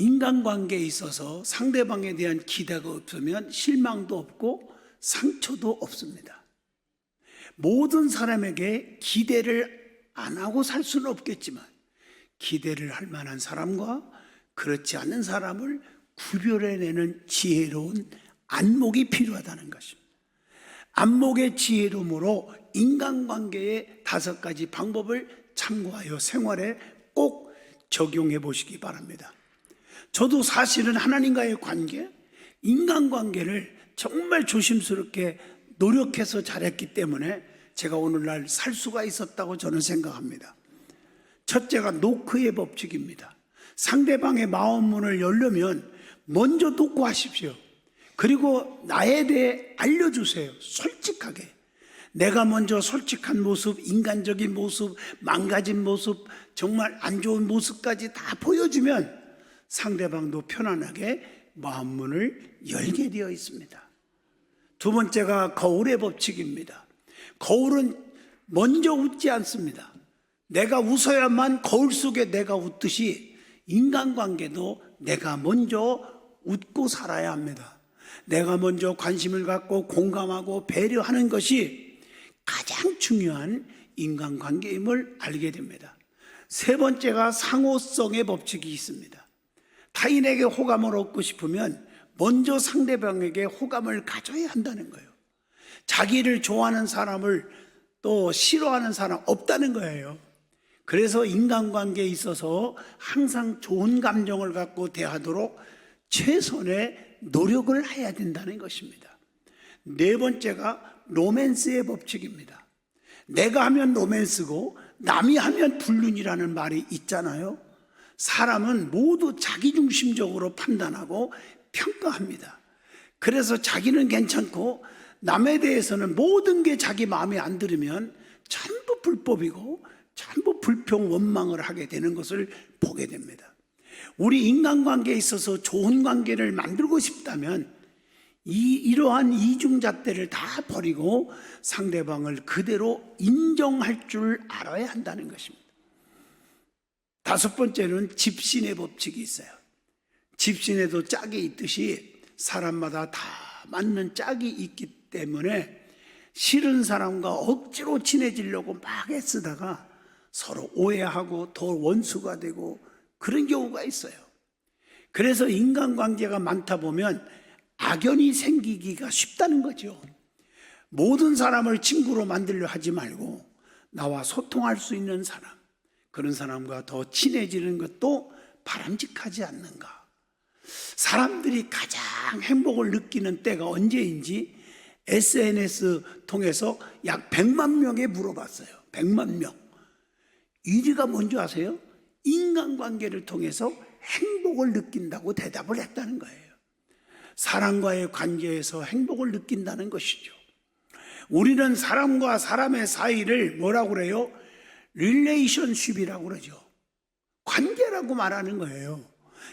인간관계에 있어서 상대방에 대한 기대가 없으면 실망도 없고 상처도 없습니다. 모든 사람에게 기대를 안 하고 살 수는 없겠지만 기대를 할 만한 사람과 그렇지 않은 사람을 구별해내는 지혜로운 안목이 필요하다는 것입니다. 안목의 지혜로움으로 인간관계의 다섯 가지 방법을 참고하여 생활에 꼭 적용해 보시기 바랍니다. 저도 사실은 하나님과의 관계, 인간관계를 정말 조심스럽게 노력해서 잘했기 때문에 제가 오늘날 살 수가 있었다고 저는 생각합니다. 첫째가 노크의 법칙입니다. 상대방의 마음 문을 열려면 먼저 노크하십시오. 그리고 나에 대해 알려주세요. 솔직하게. 내가 먼저 솔직한 모습, 인간적인 모습, 망가진 모습, 정말 안 좋은 모습까지 다 보여주면 상대방도 편안하게 마음문을 열게 되어 있습니다. 두 번째가 거울의 법칙입니다. 거울은 먼저 웃지 않습니다. 내가 웃어야만 거울 속에 내가 웃듯이 인간관계도 내가 먼저 웃고 살아야 합니다. 내가 먼저 관심을 갖고 공감하고 배려하는 것이 가장 중요한 인간관계임을 알게 됩니다. 세 번째가 상호성의 법칙이 있습니다. 타인에게 호감을 얻고 싶으면 먼저 상대방에게 호감을 가져야 한다는 거예요. 자기를 좋아하는 사람을 또 싫어하는 사람 없다는 거예요. 그래서 인간관계에 있어서 항상 좋은 감정을 갖고 대하도록 최선의 노력을 해야 된다는 것입니다. 네 번째가 로맨스의 법칙입니다. 내가 하면 로맨스고 남이 하면 불륜이라는 말이 있잖아요. 사람은 모두 자기중심적으로 판단하고 평가합니다. 그래서 자기는 괜찮고 남에 대해서는 모든 게 자기 마음에 안 들으면 전부 불법이고 전부 불평 원망을 하게 되는 것을 보게 됩니다. 우리 인간관계에 있어서 좋은 관계를 만들고 싶다면 이 이러한 이중잣대를 다 버리고 상대방을 그대로 인정할 줄 알아야 한다는 것입니다. 다섯 번째는 집신의 법칙이 있어요. 집신에도 짝이 있듯이 사람마다 다 맞는 짝이 있기 때문에 싫은 사람과 억지로 친해지려고 막 애쓰다가 서로 오해하고 더 원수가 되고 그런 경우가 있어요. 그래서 인간관계가 많다 보면 악연이 생기기가 쉽다는 거죠. 모든 사람을 친구로 만들려 하지 말고 나와 소통할 수 있는 사람, 그런 사람과 더 친해지는 것도 바람직하지 않는가. 사람들이 가장 행복을 느끼는 때가 언제인지 SNS 통해서 약 100만 명에 물어봤어요. 100만 명. 1위가 뭔지 아세요? 인간관계를 통해서 행복을 느낀다고 대답을 했다는 거예요. 사람과의 관계에서 행복을 느낀다는 것이죠. 우리는 사람과 사람의 사이를 뭐라고 그래요? 릴레이션십이라고 그러죠. 관계라고 말하는 거예요.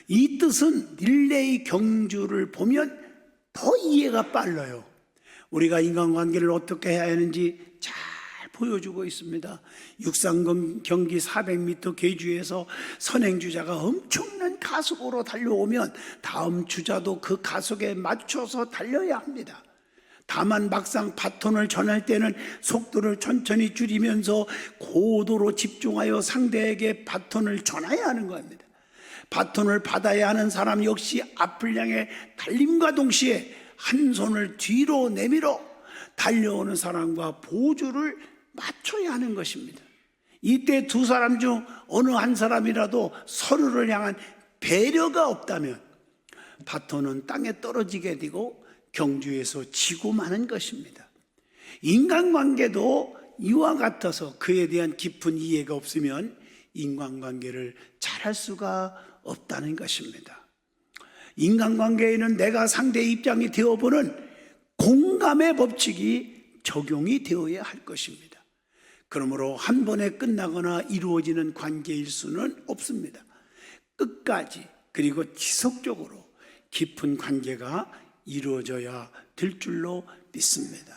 이 뜻은 릴레이 경주를 보면 더 이해가 빨라요. 우리가 인간관계를 어떻게 해야 하는지 잘 보여주고 있습니다. 육상 경기 400m 계주에서 선행주자가 엄청난 가속으로 달려오면 다음 주자도 그 가속에 맞춰서 달려야 합니다. 다만 막상 바톤을 전할 때는 속도를 천천히 줄이면서 고도로 집중하여 상대에게 바톤을 전해야 하는 겁니다. 바톤을 받아야 하는 사람 역시 앞을 향해 달림과 동시에 한 손을 뒤로 내밀어 달려오는 사람과 보조를 맞춰야 하는 것입니다. 이때 두 사람 중 어느 한 사람이라도 서로를 향한 배려가 없다면 바톤은 땅에 떨어지게 되고 경주에서 지고 마는 것입니다. 인간관계도 이와 같아서 그에 대한 깊은 이해가 없으면 인간관계를 잘할 수가 없다는 것입니다. 인간관계에는 내가 상대의 입장이 되어보는 공감의 법칙이 적용이 되어야 할 것입니다. 그러므로 한 번에 끝나거나 이루어지는 관계일 수는 없습니다. 끝까지 그리고 지속적으로 깊은 관계가 이루어져야 될 줄로 믿습니다.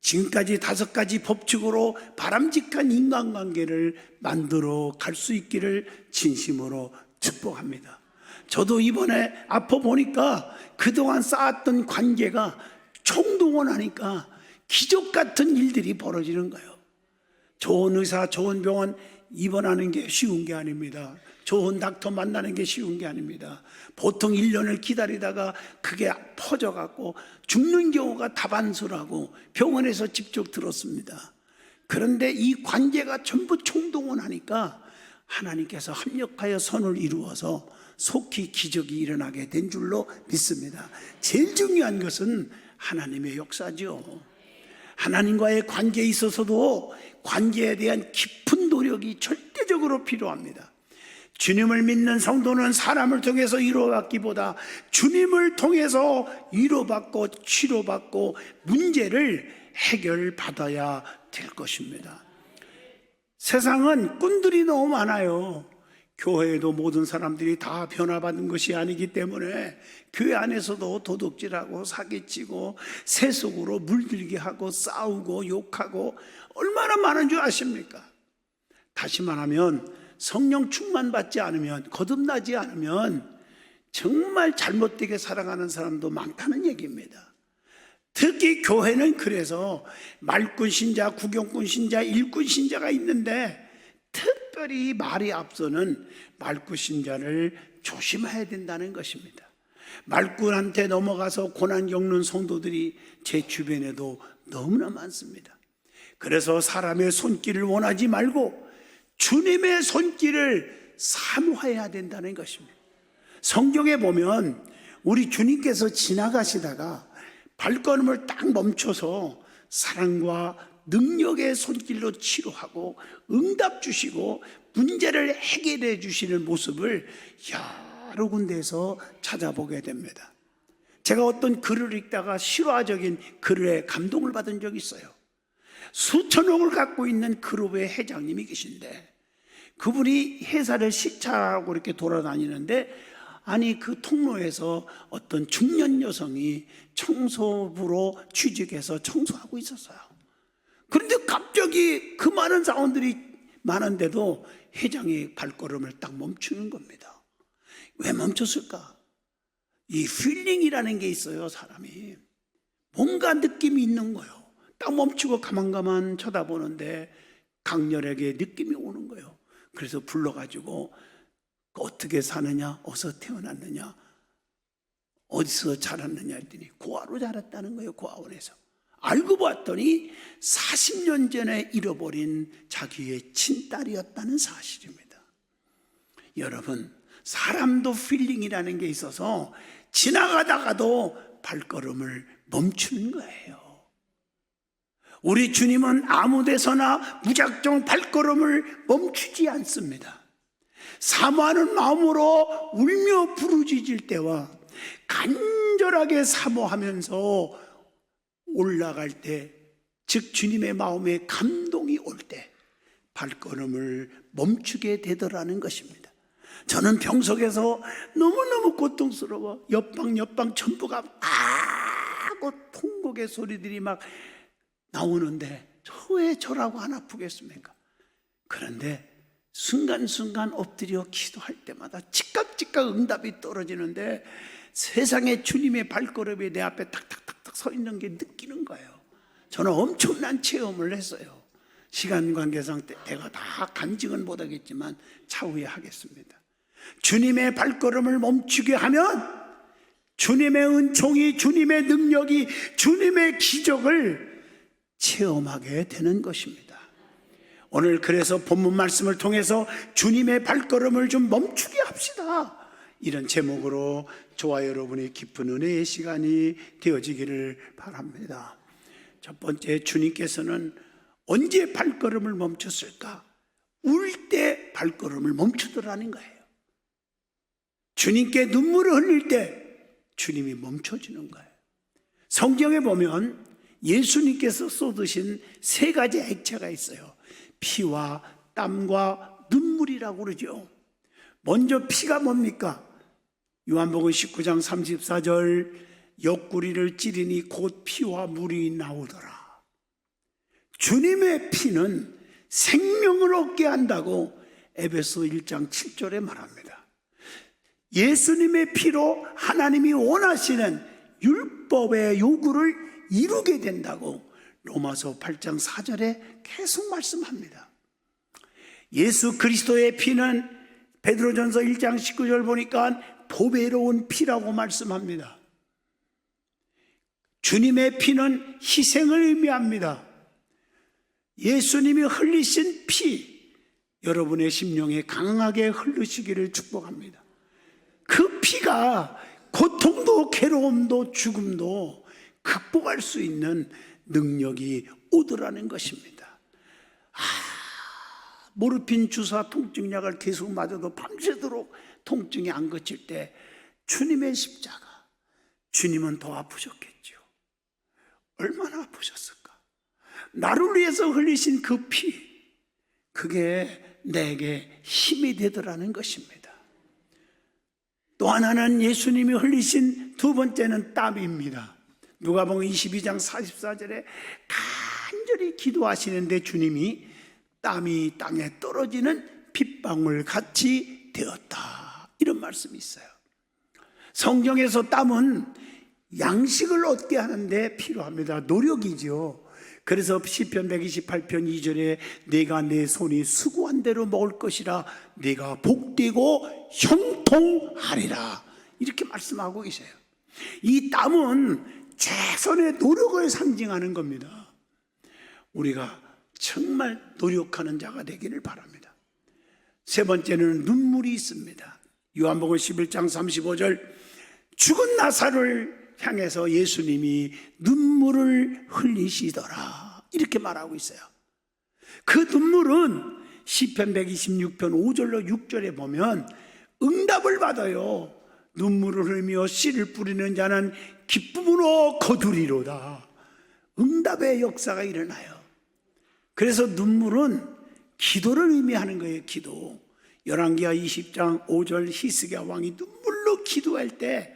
지금까지 다섯 가지 법칙으로 바람직한 인간관계를 만들어 갈 수 있기를 진심으로 축복합니다. 저도 이번에 아파 보니까 그동안 쌓았던 관계가 총동원하니까 기적 같은 일들이 벌어지는 거예요. 좋은 의사, 좋은 병원 입원하는 게 쉬운 게 아닙니다. 좋은 닥터 만나는 게 쉬운 게 아닙니다. 보통 1년을 기다리다가 그게 퍼져갖고 죽는 경우가 다반수라고 병원에서 직접 들었습니다. 그런데 이 관계가 전부 총동원하니까 하나님께서 합력하여 선을 이루어서 속히 기적이 일어나게 된 줄로 믿습니다. 제일 중요한 것은 하나님의 역사죠. 하나님과의 관계에 있어서도 관계에 대한 깊은 노력이 절대적으로 필요합니다. 주님을 믿는 성도는 사람을 통해서 위로받기보다 주님을 통해서 위로받고 치료받고 문제를 해결받아야 될 것입니다. 세상은 꾼들이 너무 많아요. 교회에도 모든 사람들이 다 변화받은 것이 아니기 때문에 교회 안에서도 도둑질하고 사기치고 세속으로 물들게 하고 싸우고 욕하고 얼마나 많은 줄 아십니까? 다시 말하면 성령 충만 받지 않으면 거듭나지 않으면 정말 잘못되게 살아가는 사람도 많다는 얘기입니다. 특히 교회는 그래서 말꾼 신자, 구경꾼 신자, 일꾼 신자가 있는데 특별히 말이 앞서는 말꾼 신자를 조심해야 된다는 것입니다. 말꾼한테 넘어가서 고난 겪는 성도들이 제 주변에도 너무나 많습니다. 그래서 사람의 손길을 원하지 말고 주님의 손길을 사모해야 된다는 것입니다. 성경에 보면 우리 주님께서 지나가시다가 발걸음을 딱 멈춰서 사랑과 능력의 손길로 치료하고 응답 주시고 문제를 해결해 주시는 모습을 여러 군데에서 찾아보게 됩니다. 제가 어떤 글을 읽다가 실화적인 글에 감동을 받은 적이 있어요. 수천억을 갖고 있는 그룹의 회장님이 계신데 그분이 회사를 시차하고 이렇게 돌아다니는데 아니 그 통로에서 어떤 중년 여성이 청소부로 취직해서 청소하고 있었어요. 그런데 갑자기 그 많은 사원들이 많은데도 회장이 발걸음을 딱 멈추는 겁니다. 왜 멈췄을까? 이 필링이라는 게 있어요, 사람이. 뭔가 느낌이 있는 거예요. 딱 멈추고 가만가만 쳐다보는데 강렬하게 느낌이 오는 거예요. 그래서 불러가지고 어떻게 사느냐, 어디서 태어났느냐, 어디서 자랐느냐 했더니 고아로 자랐다는 거예요, 고아원에서. 알고 봤더니 40년 전에 잃어버린 자기의 친딸이었다는 사실입니다. 여러분, 사람도 필링이라는 게 있어서 지나가다가도 발걸음을 멈추는 거예요. 우리 주님은 아무 데서나 무작정 발걸음을 멈추지 않습니다. 사모하는 마음으로 울며 부르짖을 때와 간절하게 사모하면서 올라갈 때, 즉 주님의 마음에 감동이 올 때 발걸음을 멈추게 되더라는 것입니다. 저는 병석에서 너무너무 고통스러워 옆방 옆방 전부가 아고 통곡의 소리들이 막 나오는데 왜 저라고 안 아프겠습니까? 그런데 순간순간 엎드려 기도할 때마다 즉각즉각 응답이 떨어지는데 세상에 주님의 발걸음이 내 앞에 탁탁탁탁 서 있는 게 느끼는 거예요. 저는 엄청난 체험을 했어요. 시간 관계상 내가 다 간직은 못하겠지만 차후에 하겠습니다. 주님의 발걸음을 멈추게 하면 주님의 은총이, 주님의 능력이, 주님의 기적을 체험하게 되는 것입니다. 오늘 그래서 본문 말씀을 통해서 주님의 발걸음을 좀 멈추게 합시다. 이런 제목으로 저와 여러분의 깊은 은혜의 시간이 되어지기를 바랍니다. 첫 번째 주님께서는 언제 발걸음을 멈췄을까? 울 때 발걸음을 멈추더라는 거예요. 주님께 눈물을 흘릴 때 주님이 멈춰주는 거예요. 성경에 보면 예수님께서 쏟으신 세 가지 액체가 있어요. 피와 땀과 눈물이라고 그러죠. 먼저 피가 뭡니까? 요한복음 19장 34절 옆구리를 찌르니 곧 피와 물이 나오더라. 주님의 피는 생명을 얻게 한다고 에베소 1장 7절에 말합니다. 예수님의 피로 하나님이 원하시는 율법의 요구를 이루게 된다고 로마서 8장 4절에 계속 말씀합니다. 예수 그리스도의 피는 베드로전서 1장 19절 보니까 보배로운 피라고 말씀합니다. 주님의 피는 희생을 의미합니다. 예수님이 흘리신 피, 여러분의 심령에 강하게 흐르시기를 축복합니다. 그 피가 고통도 괴로움도 죽음도 극복할 수 있는 능력이 오더라는 것입니다. 아, 모르핀 주사 통증약을 계속 맞아도 밤새도록 통증이 안 거칠 때 주님의 십자가, 주님은 더 아프셨겠죠. 얼마나 아프셨을까? 나를 위해서 흘리신 그 피, 그게 내게 힘이 되더라는 것입니다. 또 하나는 예수님이 흘리신 두 번째는 땀입니다. 누가복음 22장 44절에 간절히 기도하시는데 주님이 땀이 땅에 떨어지는 빗방울 같이 되었다. 이런 말씀이 있어요. 성경에서 땀은 양식을 얻게 하는데 필요합니다. 노력이죠. 그래서 시편 128편 2절에 내가 내 손이 수고한 대로 먹을 것이라 내가 복되고 형통하리라 이렇게 말씀하고 계세요. 이 땀은 최선의 노력을 상징하는 겁니다. 우리가 정말 노력하는 자가 되기를 바랍니다. 세 번째는 눈물이 있습니다. 요한복음 11장 35절 죽은 나사를 향해서 예수님이 눈물을 흘리시더라. 이렇게 말하고 있어요. 그 눈물은 시편 126편 5절로 6절에 보면 응답을 받아요. 눈물을 흘리며 씨를 뿌리는 자는 기쁨으로 거두리로다. 응답의 역사가 일어나요. 그래서 눈물은 기도를 의미하는 거예요, 기도. 열왕기하 20장 5절 히스기야 왕이 눈물로 기도할 때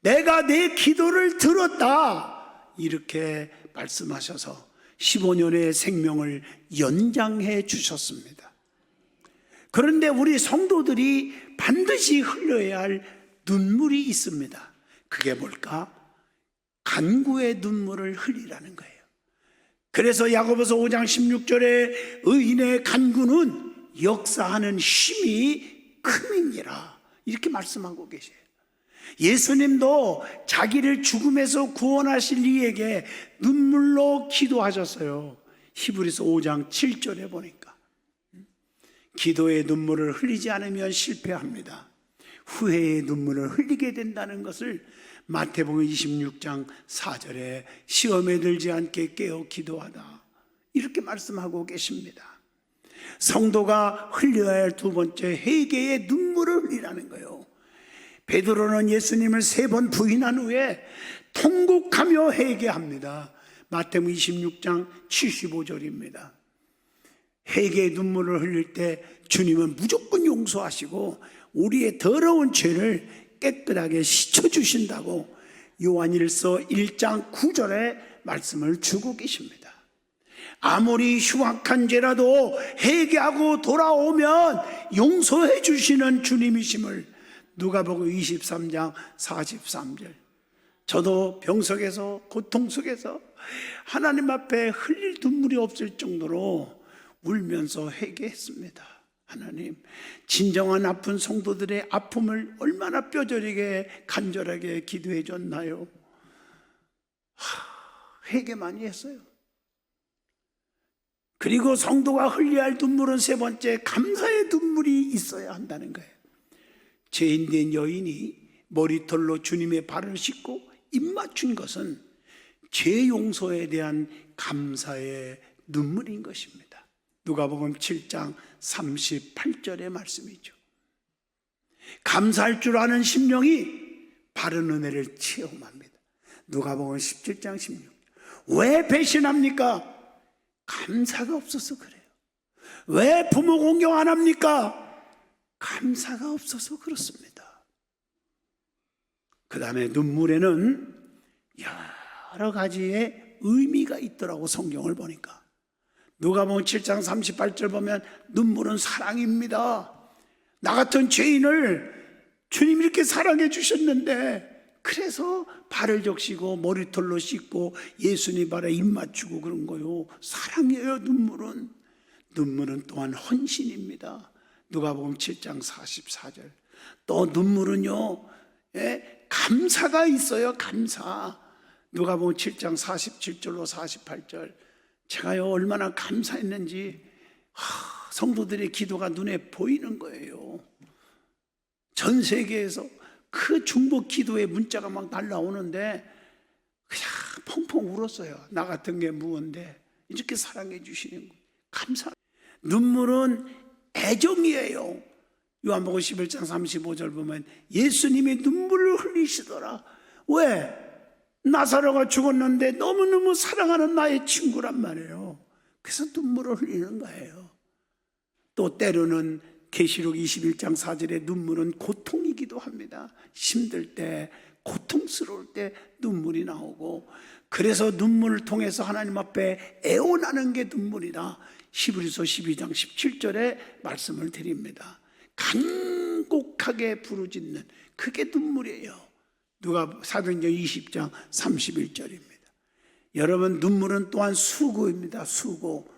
내가 내 기도를 들었다. 이렇게 말씀하셔서 15년의 생명을 연장해 주셨습니다. 그런데 우리 성도들이 반드시 흘려야 할 눈물이 있습니다. 그게 뭘까? 간구의 눈물을 흘리라는 거예요. 그래서 야고보서 5장 16절에 의인의 간구는 역사하는 힘이 큼이니라. 이렇게 말씀하고 계세요. 예수님도 자기를 죽음에서 구원하실 이에게 눈물로 기도하셨어요. 히브리서 5장 7절에 보니까. 기도의 눈물을 흘리지 않으면 실패합니다. 후회의 눈물을 흘리게 된다는 것을 마태복음 26장 4절에 시험에 들지 않게 깨어 기도하다. 이렇게 말씀하고 계십니다. 성도가 흘려야 할 두 번째 회개의 눈물을 흘리라는 거예요. 베드로는 예수님을 세 번 부인한 후에 통곡하며 회개합니다. 마태복음 26장 75절입니다. 회개의 눈물을 흘릴 때 주님은 무조건 용서하시고 우리의 더러운 죄를 깨끗하게 씻어 주신다고 요한일서 1장 9절에 말씀을 주고 계십니다. 아무리 흉악한 죄라도 회개하고 돌아오면 용서해 주시는 주님이심을 누가복음 23장 43절. 저도 병석에서 고통 속에서 하나님 앞에 흘릴 눈물이 없을 정도로 울면서 회개했습니다. 하나님, 진정한 아픈 성도들의 아픔을 얼마나 뼈저리게 간절하게 기도해 줬나요? 하, 회개 많이 했어요. 그리고 성도가 흘려야 할 눈물은 세 번째 감사의 눈물이 있어야 한다는 거예요. 죄인된 여인이 머리털로 주님의 발을 씻고 입맞춘 것은 죄 용서에 대한 감사의 눈물인 것입니다. 누가복음 7장 38절의 말씀이죠. 감사할 줄 아는 심령이 바른 은혜를 체험합니다. 누가복음 17장 16. 왜 배신합니까? 감사가 없어서 그래요. 왜 부모 공경 안 합니까? 감사가 없어서 그렇습니다. 그 다음에 눈물에는 여러 가지의 의미가 있더라고 성경을 보니까. 누가 보면 7장 38절 보면 눈물은 사랑입니다. 나 같은 죄인을 주님 이렇게 사랑해 주셨는데 그래서 발을 적시고 머리털로 씻고 예수님 발에 입 맞추고 그런 거요. 사랑이에요, 눈물은. 눈물은 또한 헌신입니다. 누가복음 7장 44절. 또 눈물은요. 예, 감사가 있어요. 감사. 누가복음 7장 47절로 48절. 제가요 얼마나 감사했는지 하, 성도들의 기도가 눈에 보이는 거예요. 전 세계에서 그 중보 기도의 문자가 막 날라오는데 그냥 펑펑 울었어요. 나 같은 게 무언데 이렇게 사랑해 주시는 거 감사. 눈물은 애정이에요. 요한복음 11장 35절 보면 예수님이 눈물을 흘리시더라. 왜? 나사로가 죽었는데 너무너무 사랑하는 나의 친구란 말이에요. 그래서 눈물을 흘리는 거예요. 또 때로는 계시록 21장 4절에 눈물은 고통이기도 합니다. 힘들 때, 고통스러울 때 눈물이 나오고 그래서 눈물을 통해서 하나님 앞에 애원하는 게 눈물이다. 히브리서 12장 17절에 말씀을 드립니다. 간곡하게 부르짖는 그게 눈물이에요. 누가 사도행전 20장 31절입니다. 여러분 눈물은 또한 수고입니다. 수고.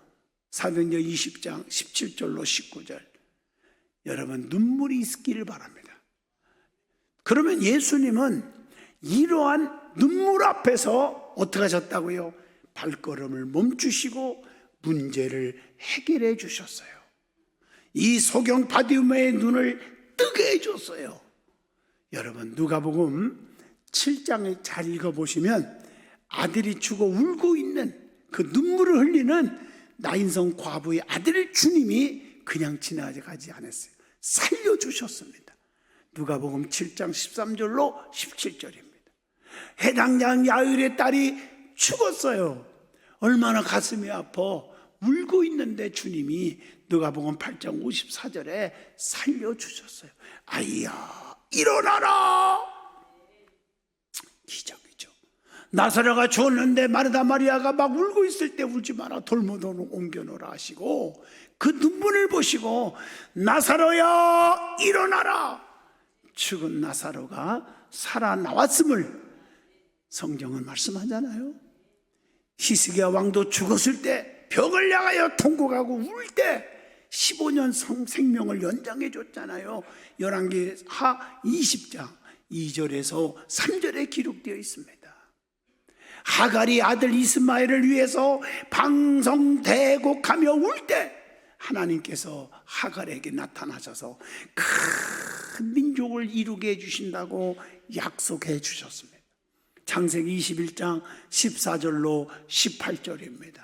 사도행전 20장 17절로 19절. 여러분 눈물이 있기를 바랍니다. 그러면 예수님은 이러한 눈물 앞에서 어떻게 하셨다고요? 발걸음을 멈추시고 문제를 해결해 주셨어요. 이 소경 바디움의 눈을 뜨게 해줬어요. 여러분 누가복음 7장을 잘 읽어보시면 아들이 죽어 울고 있는 그 눈물을 흘리는 나인성 과부의 아들을 주님이 그냥 지나가지 않았어요. 살려주셨습니다. 누가복음 7장 13절로 17절입니다. 해당장 야율의 딸이 죽었어요. 얼마나 가슴이 아파 울고 있는데 주님이 누가복음 8장 54절에 살려 주셨어요. 아이야 일어나라. 기적이죠. 나사로가 죽었는데 마르다 마리아가 막 울고 있을 때 울지 마라. 돌무도로 옮겨놓으라 하시고 그 눈물을 보시고 나사로야 일어나라. 죽은 나사로가 살아나왔음을 성경은 말씀하잖아요. 히스기야 왕도 죽었을 때 벽을 향하여 통곡하고 울 때 15년 성, 생명을 연장해 줬잖아요. 열왕기 하 20장 2절에서 3절에 기록되어 있습니다 하갈이 아들 이스마엘을 위해서 방성대곡하며 울 때 하나님께서 하갈에게 나타나셔서 큰 민족을 이루게 해주신다고 약속해 주셨습니다. 창세기 21장 14절로 18절입니다.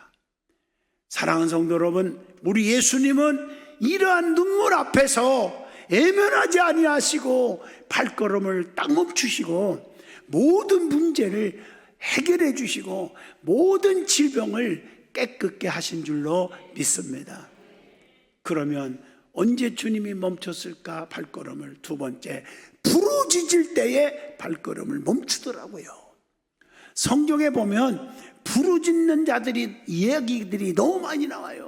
사랑하는 성도 여러분, 우리 예수님은 이러한 눈물 앞에서 애면하지 아니하시고 발걸음을 딱 멈추시고 모든 문제를 해결해 주시고 모든 질병을 깨끗게 하신 줄로 믿습니다. 그러면 언제 주님이 멈췄을까 발걸음을 두 번째 부르짖을 때에 발걸음을 멈추더라고요. 성경에 보면 부르짖는 자들이 이야기들이 너무 많이 나와요.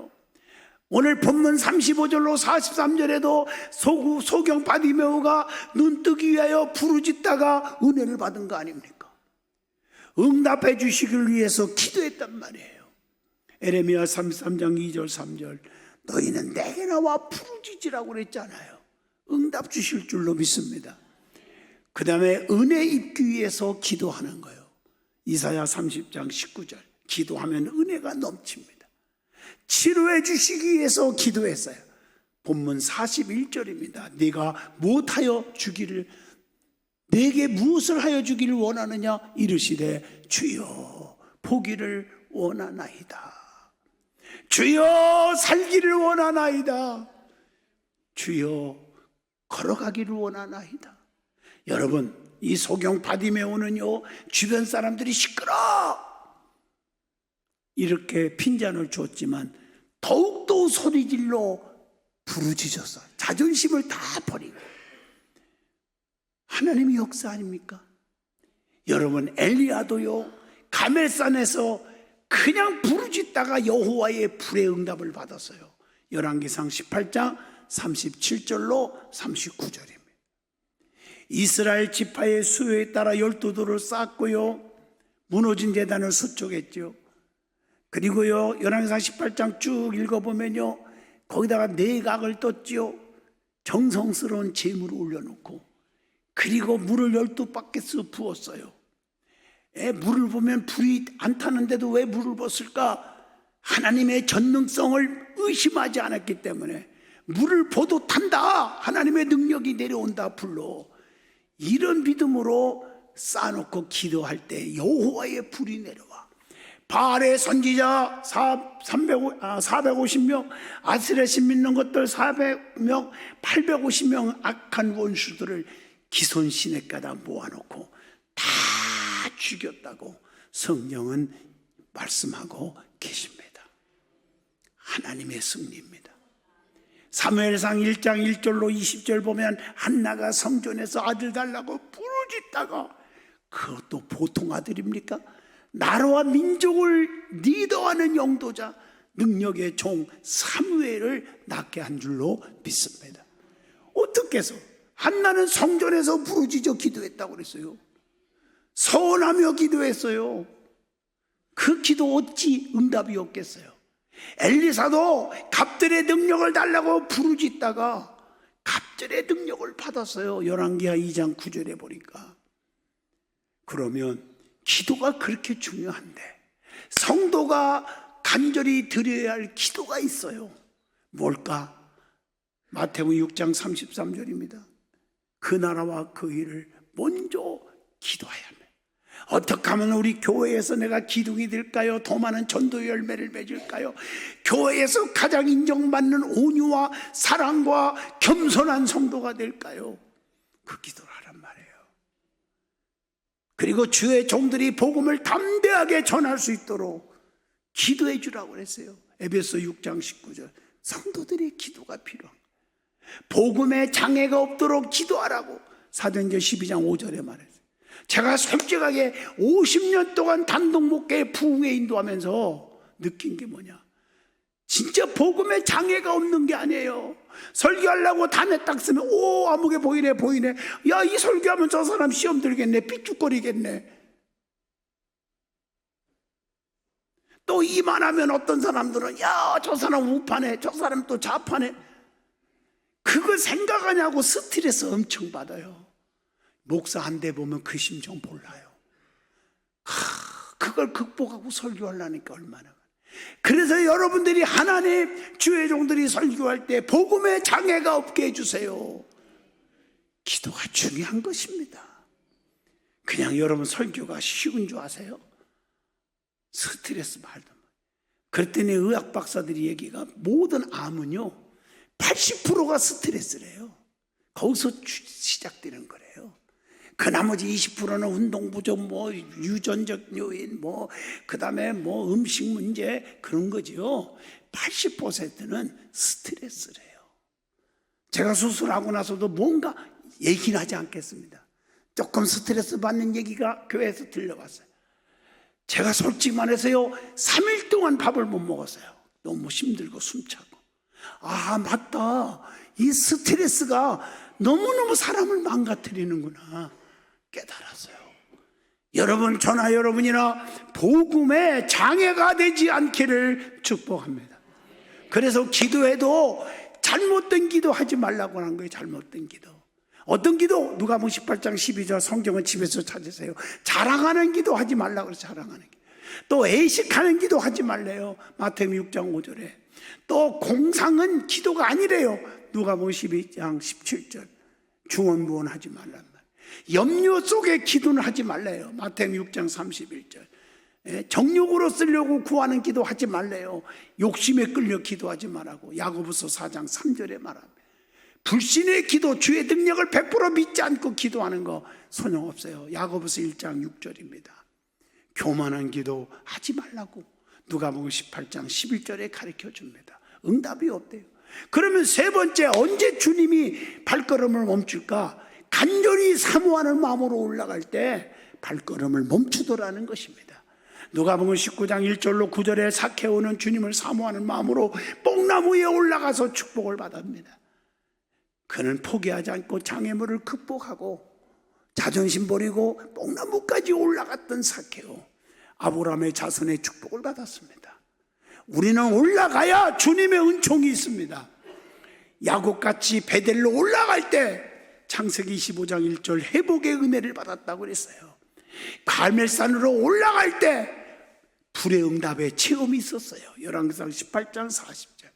오늘 본문 35절로 43절에도 소구, 소경 바디메오가 눈 뜨기 위하여 부르짖다가 은혜를 받은 거 아닙니까? 응답해 주시길 위해서 기도했단 말이에요. 에레미야 33장 2절 3절 너희는 내게 나와 부르짖으라고 그랬잖아요. 응답 주실 줄로 믿습니다. 그 다음에 은혜 입기 위해서 기도하는 거예요. 이사야 30장 19절 기도하면 은혜가 넘칩니다. 치료해 주시기 위해서 기도했어요. 본문 41절입니다. 네가 무엇하여 주기를 내게 무엇을 하여 주기를 원하느냐 이르시되 주여 보기를 원하나이다. 주여 살기를 원하나이다. 주여 걸어가기를 원하나이다. 여러분 이 소경 바디메오는요 주변 사람들이 시끄러 이렇게 핀잔을 줬지만 더욱더 소리질러 부르짖었어 자존심을 다 버리고 하나님의 역사 아닙니까? 여러분 엘리야도요 가멜산에서 그냥 부르짖다가 여호와의 불의 응답을 받았어요. 열왕기상 18장 37절로 39절입니다. 이스라엘 지파의 수요에 따라 열두 돌을 쌓았고요. 무너진 재단을 수축했죠. 그리고요, 열왕기상 18장 쭉 읽어보면요, 거기다가 내각을 떴지요. 정성스러운 재물을 올려놓고, 그리고 물을 열두 바켓스 부었어요. 에, 물을 보면 불이 안 타는데도 왜 물을 부었을까? 하나님의 전능성을 의심하지 않았기 때문에 물을 보도 탄다. 하나님의 능력이 내려온다. 불로. 이런 믿음으로 쌓아놓고 기도할 때 여호와의 불이 내려와. 바알의 선지자 300, 아, 450명, 아스레신 믿는 것들 400명, 850명 악한 원수들을 기손 시내가다 모아놓고 다 죽였다고 성령은 말씀하고 계십니다. 하나님의 승리입니다. 사무엘상 1장 1절로 20절 보면 한나가 성전에서 아들 달라고 부르짖다가 그것도 보통 아들입니까? 나라와 민족을 리더하는 영도자 능력의 종 사무엘을 낳게 한 줄로 믿습니다. 어떻게 해서 한나는 성전에서 부르짖어 기도했다고 그랬어요. 서원하며 기도했어요. 그 기도 어찌 응답이 없겠어요? 엘리사도 갑들의 능력을 달라고 부르짖다가 갑들의 능력을 받았어요. 열왕기하 2장 9절에 보니까. 그러면 기도가 그렇게 중요한데 성도가 간절히 드려야 할 기도가 있어요. 뭘까? 마태복음 6장 33절입니다. 그 나라와 그 일을 먼저 기도해야 합니다. 어떻게 하면 우리 교회에서 내가 기둥이 될까요? 더 많은 전도 열매를 맺을까요? 교회에서 가장 인정받는 온유와 사랑과 겸손한 성도가 될까요? 그 기도를 말이에요. 그리고 주의 종들이 복음을 담대하게 전할 수 있도록 기도해 주라고 그랬어요. 에베소 6장 19절. 성도들의 기도가 필요합니다. 복음에 장애가 없도록 기도하라고 사도행전 12장 5절에 말했어요. 제가 솔직하게 50년 동안 단독 목회 부흥에 인도하면서 느낀 게 뭐냐? 진짜 복음에 장애가 없는 게 아니에요. 설교하려고 단에 딱 쓰면 오 아무게 보이네 보이네. 야 이 설교하면 저 사람 시험 들겠네 삐죽거리겠네. 또 이만하면 어떤 사람들은 야 저 사람 우파네 저 사람 또 좌파네. 그걸 생각하냐고 스트레스 엄청 받아요. 목사 한 대 보면 그 심정 몰라요. 하, 그걸 극복하고 설교하려니까 얼마나. 그래서 여러분들이 하나님 주의 종들이 설교할 때 복음에 장애가 없게 해주세요. 기도가 중요한 것입니다. 그냥 여러분 설교가 쉬운 줄 아세요? 스트레스 말도 마. 그랬더니 의학 박사들이 얘기가 모든 암은요 80%가 스트레스래요. 거기서 시작되는 거래요. 그 나머지 20%는 운동 부족, 뭐 유전적 요인, 뭐 그다음에 뭐 음식 문제 그런 거지요. 80%는 스트레스래요. 제가 수술하고 나서도 뭔가 얘기는 하지 않겠습니다. 조금 스트레스 받는 얘기가 교회에서 들려왔어요. 제가 솔직히 말해서요, 3일 동안 밥을 못 먹었어요. 너무 힘들고 숨차고. 아, 맞다. 이 스트레스가 너무너무 사람을 망가뜨리는구나. 깨달았어요. 여러분, 저나 여러분이나 복음에 장애가 되지 않기를 축복합니다. 그래서 기도해도 잘못된 기도 하지 말라고 하는 거예요. 잘못된 기도. 어떤 기도? 누가 뭐 18장 12절 성경은 집에서 찾으세요. 자랑하는 기도 하지 말라고 그래서 자랑하는 기도. 또 애식하는 기도 하지 말래요. 마태복음 6장 5절에. 또 공상은 기도가 아니래요. 누가 뭐 12장 17절. 중언부언 하지 말란 말. 염려 속에 기도는 하지 말래요. 마태복음 6장 31절. 예, 정욕으로 쓰려고 구하는 기도 하지 말래요. 욕심에 끌려 기도하지 말라고. 야고보서 4장 3절에 말합니다. 불신의 기도, 주의 능력을 100% 믿지 않고 기도하는 거 소용없어요. 야고보서 1장 6절입니다. 교만한 기도 하지 말라고. 누가 보면 18장 11절에 가르쳐 줍니다. 응답이 없대요. 그러면 세 번째, 언제 주님이 발걸음을 멈출까? 간절히 사모하는 마음으로 올라갈 때 발걸음을 멈추더라는 것입니다. 누가 보면 19장 1절로 9절에 사케오는 주님을 사모하는 마음으로 뽕나무 위에 올라가서 축복을 받았습니다. 그는 포기하지 않고 장애물을 극복하고 자존심 버리고 뽕나무까지 올라갔던 사케오 아브라함의 자손의 축복을 받았습니다. 우리는 올라가야 주님의 은총이 있습니다. 야곱같이 베델로 올라갈 때 창세기 25장 1절 회복의 은혜를 받았다고 그랬어요. 갈멜산으로 올라갈 때 불의 응답의 체험이 있었어요. 열왕기상 18장 40절.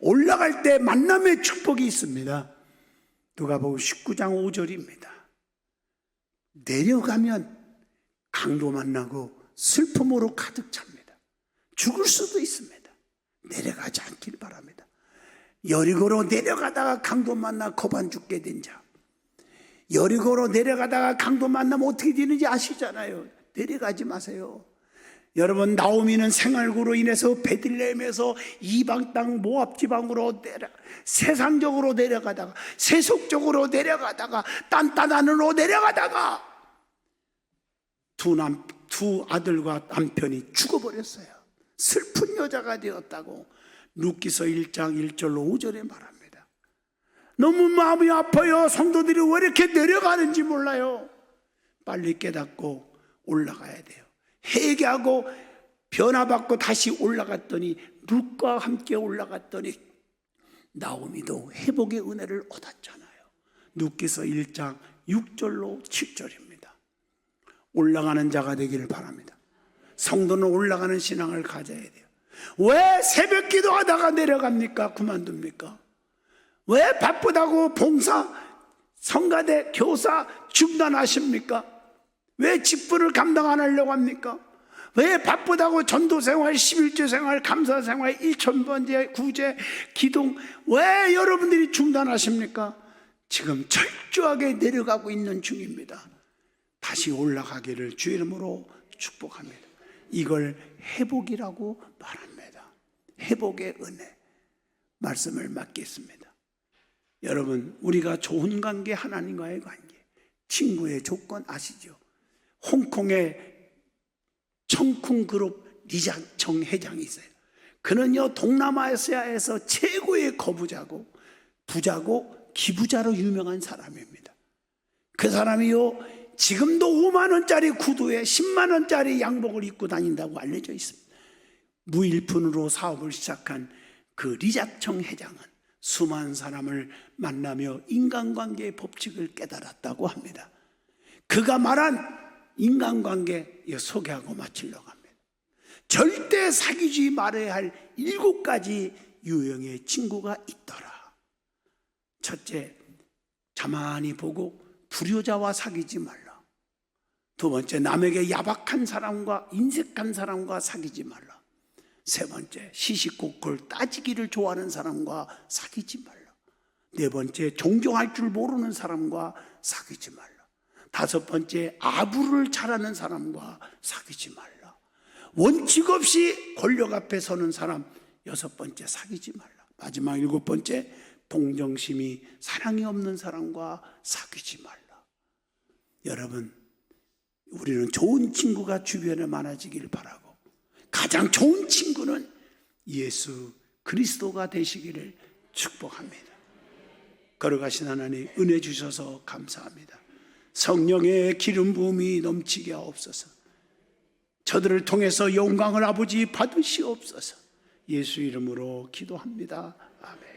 올라갈 때 만남의 축복이 있습니다. 누가복음 19장 5절입니다. 내려가면 강도 만나고 슬픔으로 가득 찹니다. 죽을 수도 있습니다. 내려가지 않길 바랍니다. 여리고로 내려가다가 강도 만나 거반 죽게 된 자. 여리고로 내려가다가 강도 만나면 어떻게 되는지 아시잖아요. 내려가지 마세요. 여러분 나오미는 생활고로 인해서 베들레헴에서 이방 땅 모압 지방으로 내려 세상적으로 내려가다가 세속적으로 내려가다가 딴딴한으로 내려가다가 두 남, 두 아들과 남편이 죽어버렸어요. 슬픈 여자가 되었다고 루키서 1장 1절로 5절에 말합니다. 너무 마음이 아파요. 성도들이 왜 이렇게 내려가는지 몰라요. 빨리 깨닫고 올라가야 돼요. 회개하고 변화받고 다시 올라갔더니 룻과 함께 올라갔더니 나오미도 회복의 은혜를 얻었잖아요. 룻기서 1장 6절로 7절입니다. 올라가는 자가 되기를 바랍니다. 성도는 올라가는 신앙을 가져야 돼요. 왜 새벽 기도하다가 내려갑니까? 그만둡니까? 왜 바쁘다고 봉사, 성가대, 교사 중단하십니까? 왜 직분을 감당 안 하려고 합니까? 왜 바쁘다고 전도 생활, 11조 생활, 감사 생활, 1천번제, 구제, 기동, 왜 여러분들이 중단하십니까? 지금 철저하게 내려가고 있는 중입니다. 다시 올라가기를 주 이름으로 축복합니다. 이걸 회복이라고 말합니다. 회복의 은혜. 말씀을 맡겠습니다. 여러분, 우리가 좋은 관계, 하나님과의 관계, 친구의 조건 아시죠? 홍콩의 청쿵 그룹 리장청 회장이 있어요. 그는요, 동남아시아에서 최고의 거부자고, 부자고, 기부자로 유명한 사람입니다. 그 사람이요, 지금도 5만원짜리 구두에 10만원짜리 양복을 입고 다닌다고 알려져 있습니다. 무일푼으로 사업을 시작한 그 리작청 회장은 수많은 사람을 만나며 인간관계의 법칙을 깨달았다고 합니다. 그가 말한 인간관계 소개하고 마치려고 합니다. 절대 사귀지 말아야 할 일곱 가지 유형의 친구가 있더라. 첫째, 자만히 보고 불효자와 사귀지 말라. 두 번째, 남에게 야박한 사람과 인색한 사람과 사귀지 말라. 세 번째, 시시콜콜 따지기를 좋아하는 사람과 사귀지 말라. 네 번째, 존경할 줄 모르는 사람과 사귀지 말라. 다섯 번째, 아부를 잘하는 사람과 사귀지 말라. 원칙 없이 권력 앞에 서는 사람, 여섯 번째, 사귀지 말라. 마지막 일곱 번째, 동정심이 사랑이 없는 사람과 사귀지 말라. 여러분, 우리는 좋은 친구가 주변에 많아지기를 바라고 가장 좋은 친구는 예수 그리스도가 되시기를 축복합니다. 걸어가신 하나님 은혜 주셔서 감사합니다. 성령의 기름 부음이 넘치게 하옵소서. 저들을 통해서 영광을 아버지 받으시옵소서. 예수 이름으로 기도합니다. 아멘.